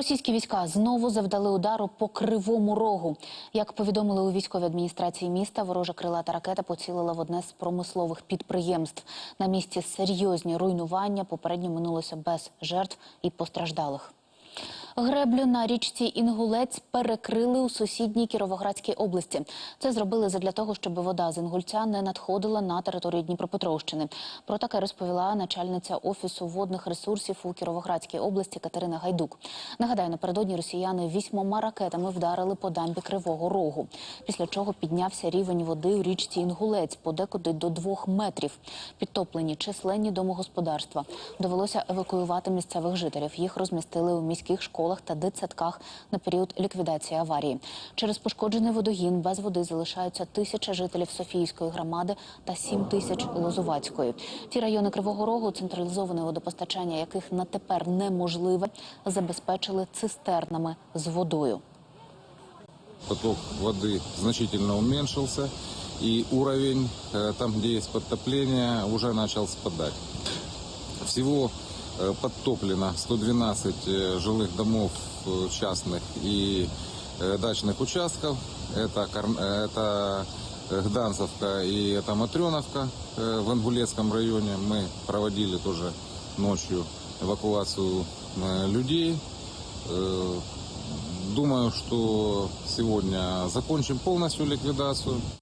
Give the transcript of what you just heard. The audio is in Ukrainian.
Російські війська знову завдали удару по кривому рогу. Як повідомили у військовій адміністрації міста, ворожа крилата ракета поцілила в одне з промислових підприємств. На місці серйозні руйнування попередньо минулося без жертв і постраждалих. Греблю на річці Інгулець перекрили у сусідній Кіровоградській області. Це зробили задля того, щоб вода з Інгульця не надходила на територію Дніпропетровщини. Про таке розповіла начальниця офісу водних ресурсів у Кіровоградській області Катерина Гайдук. Нагадаю, напередодні росіяни вісьмома ракетами вдарили по дамбі Кривого Рогу, після чого піднявся рівень води у річці Інгулець подекуди до двох метрів. Підтоплені численні домогосподарства. Довелося евакуювати місцевих жителів. Їх розмістили у міських школах та дитсадках на період ліквідації аварії. Через пошкоджений водогін без води залишаються тисяча жителів Софійської громади та сім тисяч Лозувацької. Ті райони Кривого Рогу, централізоване водопостачання яких на тепер неможливе, забезпечили цистернами з водою. поток воды значительно уменьшился, и уровень, э, там, где есть подтопление, уже начал спадать. Всего э, подтоплено 112 э, жилых домов частных и дачных участков. Это, э, это э, Гданцевка и это Матреновка э, в Ангулецком районе. Мы проводили тоже ночью эвакуацию людей. Думаю, что сегодня закончим полностью ликвидацию.